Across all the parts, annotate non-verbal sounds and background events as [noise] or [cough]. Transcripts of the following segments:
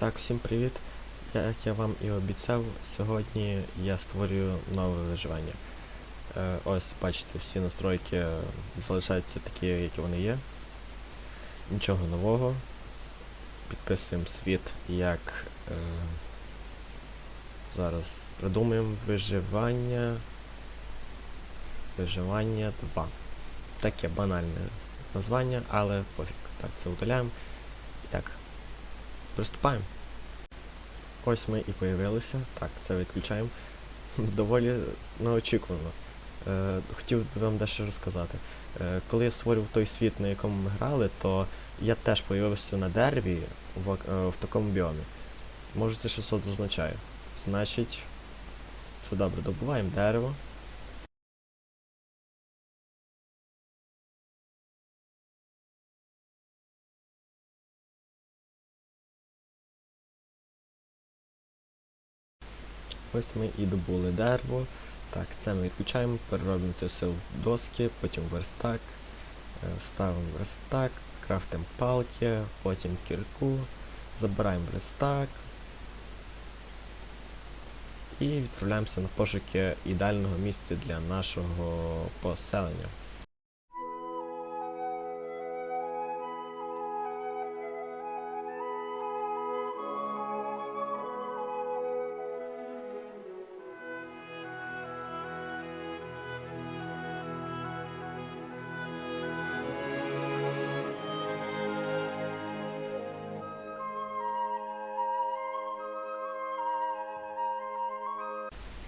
Так, всім привіт. Як я вам і обіцяв, сьогодні я створюю нове виживання. Е, ось, бачите, всі настройки залишаються такі, які вони є. Нічого нового. Підписуємо світ як. Е, зараз придумаємо виживання. Виживання 2. Таке банальне названня, але пофіг. Так, це удаляємо. І так, приступаємо. Ось ми і появилися. Так, це відключаємо. [laughs] Доволі неочікувано. Е, хотів би вам дещо розказати. Е, коли я створював той світ, на якому ми грали, то я теж появився на дереві в, е, в такому біомі. Може це щось означає. Значить, все добре, добуваємо дерево. Ось ми і добули дерево. Так, це ми відключаємо, переробимо це все в доски, потім верстак. Е, Ставимо верстак, крафтимо палки, потім кірку, забираємо верстак. І відправляємося на пошуки ідеального місця для нашого поселення.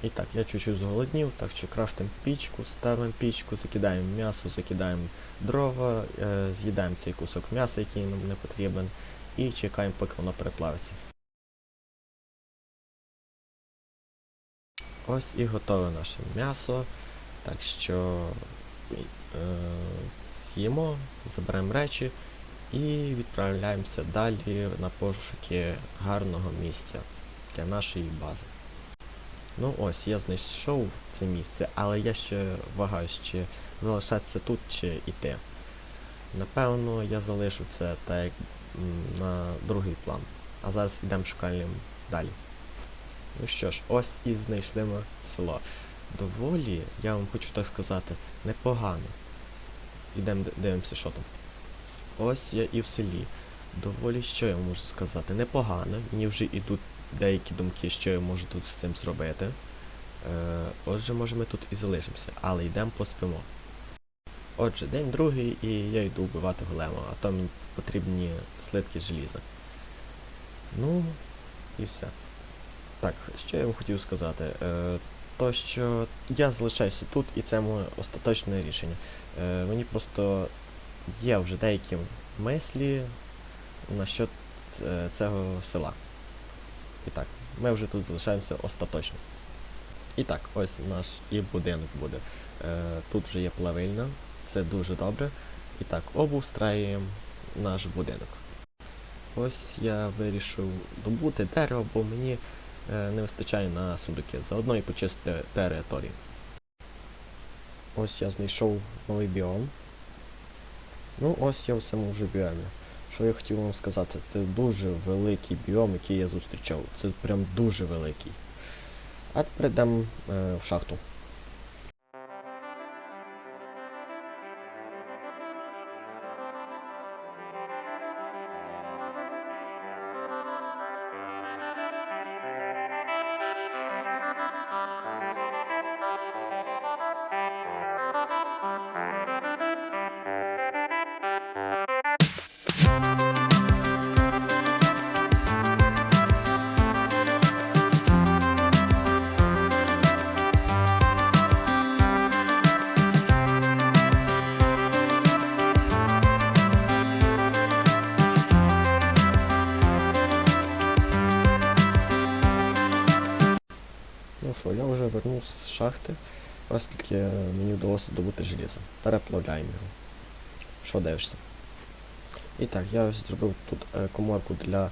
І так, я чуть-чуть зголоднів, так що крафтимо пічку, ставимо пічку, закидаємо м'ясо, закидаємо дрова, е, з'їдаємо цей кусок м'яса, який нам не потрібен, і чекаємо, поки воно переплавиться. Ось і готове наше м'ясо. Так що е, з'їмо, заберемо речі і відправляємося далі на пошуки гарного місця для нашої бази. Ну ось, я знайшов це місце, але я ще вагаюсь, чи залишатися тут, чи йти. Напевно, я залишу це так як на другий план. А зараз йдемо шукаємо далі. Ну що ж, ось і знайшли ми село. Доволі, я вам хочу так сказати, непогано. Ідемо дивимося, що там. Ось я і в селі. Доволі, що я можу сказати, непогано. Мені вже йдуть деякі думки, що я можу тут з цим зробити. Е, отже, може ми тут і залишимося, але йдемо поспимо. Отже, день другий, і я йду вбивати голема, а то мені потрібні слитки желіза. Ну, і все. Так, що я вам хотів сказати? Е, то, що я залишаюся тут, і це моє остаточне рішення. Е, мені просто є вже деякі мислі насчет цього села. І так, ми вже тут залишаємося остаточно. І так, ось наш і будинок буде. Е, тут вже є плавильна, це дуже добре. І так, обустраюємо наш будинок. Ось я вирішив добути дерево, бо мені е, не вистачає на сундуки. Заодно і почистити територію. Ось я знайшов малий біом. Ну, ось я в цьому вже біомі. Що я хотів вам сказати, це дуже великий біом, який я зустрічав. Це прям дуже великий. А тепер йдемо е, в шахту. Що, я вже вернувся з шахти, оскільки мені вдалося добути желізо. Переплавляємо його. Що дивишся? І так, я ось зробив тут е, коморку для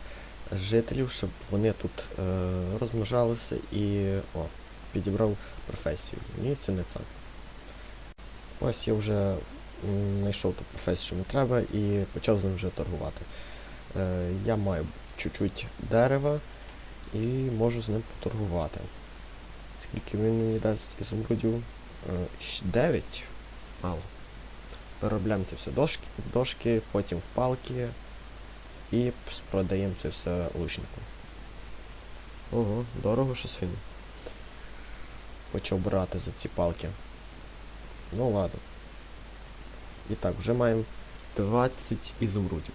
жителів, щоб вони тут е, розмножалися і о, підібрав професію. Ні, це не це. Ось я вже знайшов ту професію, що мені треба, і почав з ним вже торгувати. Е, я маю чуть-чуть дерева і можу з ним поторгувати. Скільки він мені дасть ізумрудів? 9. Мало. Переробляємо це все дошки, в дошки, потім в палки і продаємо це все лучнику. Ого, дорого щось він. Почав брати за ці палки. Ну ладно. І так, вже маємо 20 ізумрудів.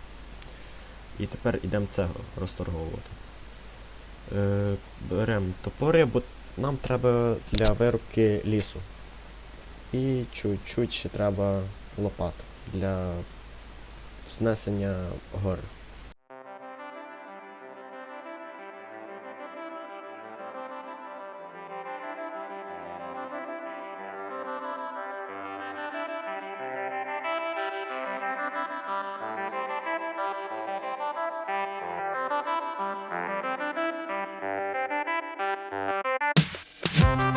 І тепер йдемо це розторговувати. Е, беремо топори, бо нам треба для вирубки лісу. І чуть-чуть ще треба лопат для знесення гори. Так, [laughs]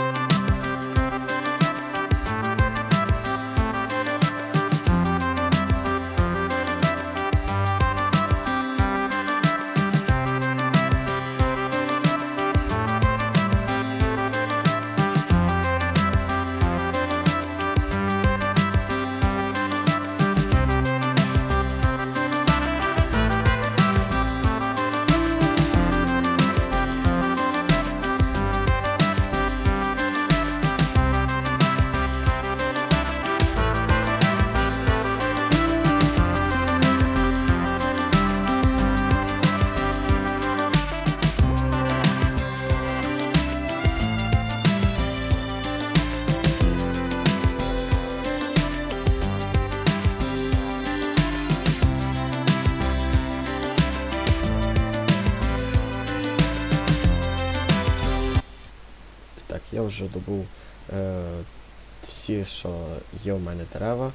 вже добув е, всі, що є в мене дерева.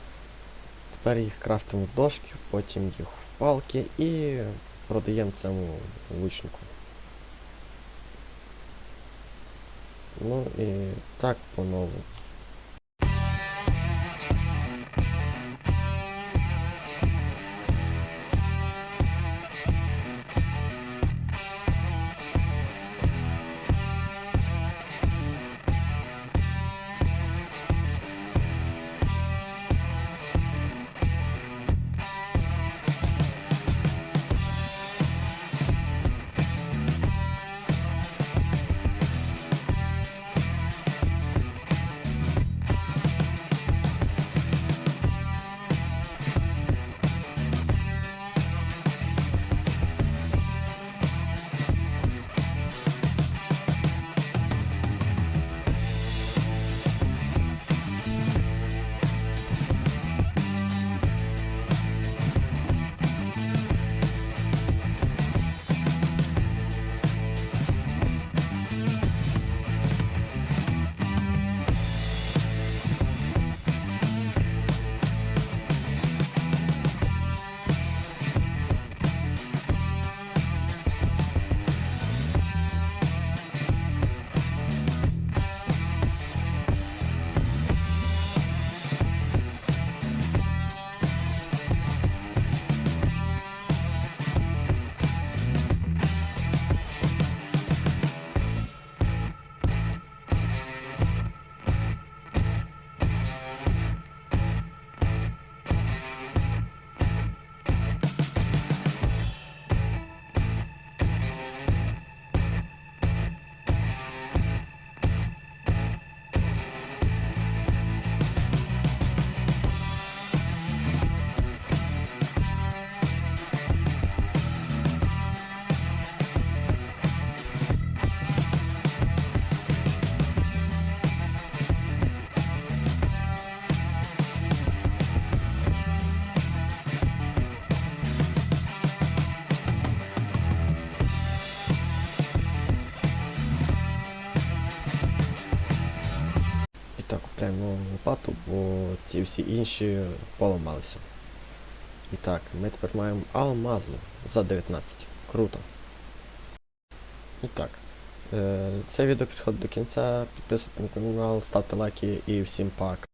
Тепер їх крафтимо в дошки, потім їх в палки і продаємо цьому лучнику. Ну і так по-новому. І нову бо ці всі інші поламалися. І так, ми тепер маємо алмазну за 19. Круто. І так. Е, це відео підходить до кінця. Підписуйтесь на канал, ставте лайки і всім пак.